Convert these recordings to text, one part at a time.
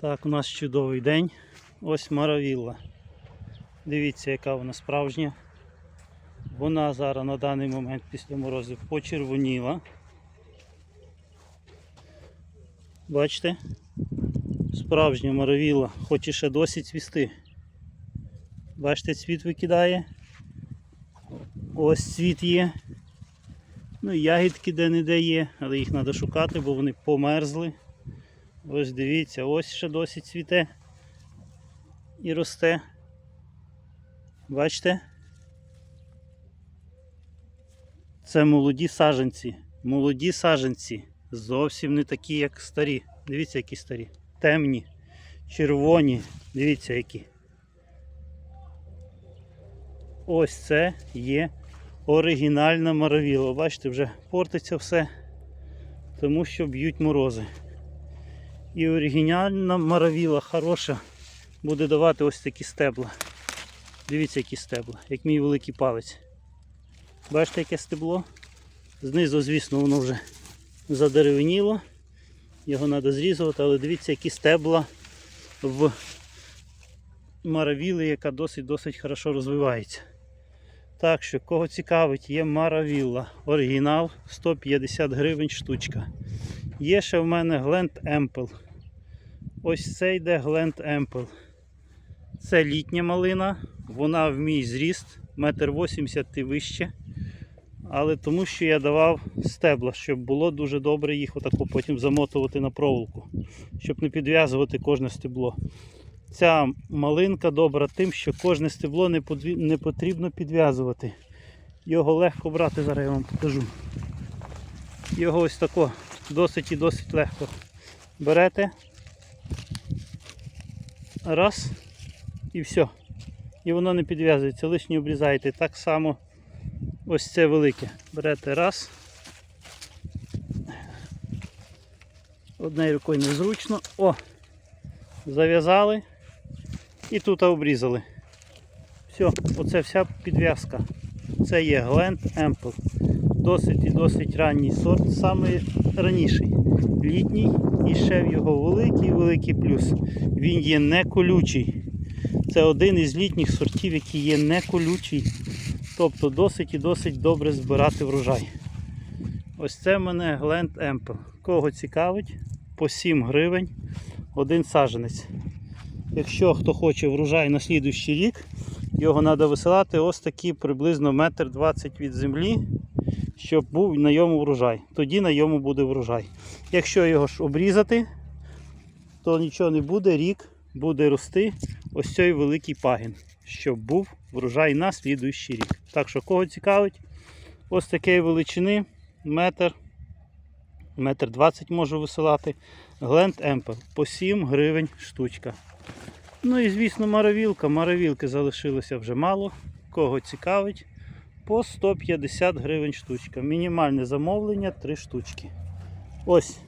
Так, у нас чудовий день. Ось Маравілла. Дивіться, яка вона справжня. Вона зараз на даний момент після морозів почервоніла. Бачите? Справжня маравіла, хоч і ще досі цвісти. Бачите, цвіт викидає. Ось цвіт є. Ну, ягідки де-не-де є, але їх треба шукати, бо вони померзли. Ось дивіться, ось ще досі цвіте і росте. Бачите? Це молоді саженці. Молоді саженці. Зовсім не такі, як старі. Дивіться, які старі. Темні, червоні. Дивіться, які. Ось це є оригінальна маравіла. Бачите, вже портиться все, тому що б'ють морози. І оригінальна маравіла хороша буде давати ось такі стебла. Дивіться, які стебла, як мій великий палець. Бачите, яке стебло? Знизу, звісно, воно вже задеревеніло. Його треба зрізувати, але дивіться, які стебла в маравілі, яка досить-досить хорошо розвивається. Так що, кого цікавить, є маравілла. Оригінал 150 гривень штучка. Є ще в мене Гленд Емпл. Ось це йде Гленд Емпл. Це літня малина, вона в мій зріст, метр вісімдесят і вище. Але тому що я давав стебла, щоб було дуже добре їх отако потім замотувати на проволоку, щоб не підв'язувати кожне стебло. Ця малинка добра тим, що кожне стебло не потрібно підв'язувати. Його легко брати, зараз я вам покажу. Його ось тако досить і досить легко. Берете. Раз і все. І воно не підв'язується, лишнє обрізаєте. Так само ось це велике. Берете раз. Однією рукою незручно. О! Зав'язали і тут обрізали. Все, оце вся підв'язка. Це є Gland Ample. Досить і досить ранній сорт, саме раніший. Літній і ще в його великий великий плюс. Він є не колючий. Це один із літніх сортів, який є не колючий. Тобто досить і досить добре збирати врожай. Ось це в мене Gland Ample. Кого цікавить, по 7 гривень один саженець. Якщо хто хоче врожай на слідуючий рік, його треба висилати ось такі приблизно метр 20 від землі, щоб був на йому врожай. Тоді на йому буде врожай. Якщо його ж обрізати, то нічого не буде, рік буде рости ось цей великий пагін, щоб був врожай на слідуючий рік. Так що, кого цікавить, ось такої величини, метр, метр 20 можу висилати. Гленд Емпел по 7 гривень штучка. Ну і звісно маравілка. Маравілки залишилося вже мало. Кого цікавить, по 150 гривень штучка. Мінімальне замовлення 3 штучки. Ось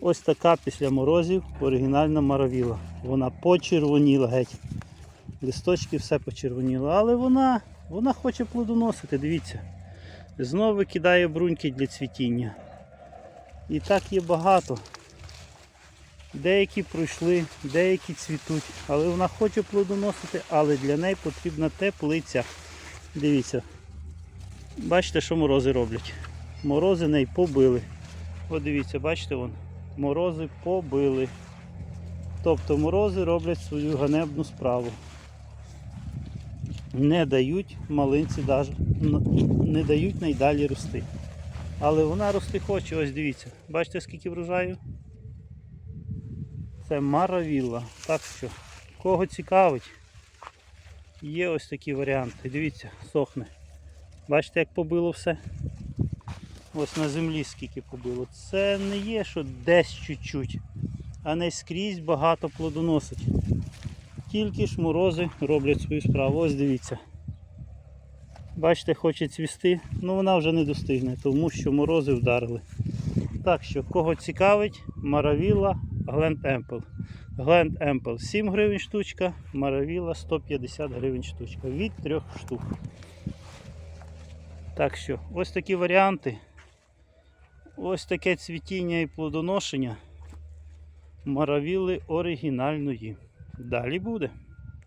ось така після морозів оригінальна маравіла. Вона почервоніла геть. Листочки все почервоніло, але вона, вона хоче плодоносити, дивіться. Знову викидає бруньки для цвітіння. І так є багато. Деякі пройшли, деякі цвітуть, але вона хоче плодоносити, але для неї потрібна теплиця. Дивіться. Бачите, що морози роблять. Морози неї побили. От дивіться, бачите, вон, морози побили. Тобто морози роблять свою ганебну справу. Не дають малинці не дають найдалі рости. Але вона рости хоче, ось дивіться. Бачите, скільки врожаю? Це маравілла. Так що, кого цікавить, є ось такі варіанти. Дивіться, сохне. Бачите, як побило все? Ось на землі скільки побило. Це не є, що десь чуть-чуть, а не скрізь багато плодоносить. Тільки ж морози роблять свою справу. Ось дивіться. Бачите, хоче цвісти, ну вона вже не достигне, тому що морози вдарили. Так що, кого цікавить, маравіла Гленд Емпл. Гленд Емпл 7 гривень штучка, маравіла 150 гривень штучка від трьох штук. Так що, ось такі варіанти. Ось таке цвітіння і плодоношення. Маравіли оригінальної. Далі буде.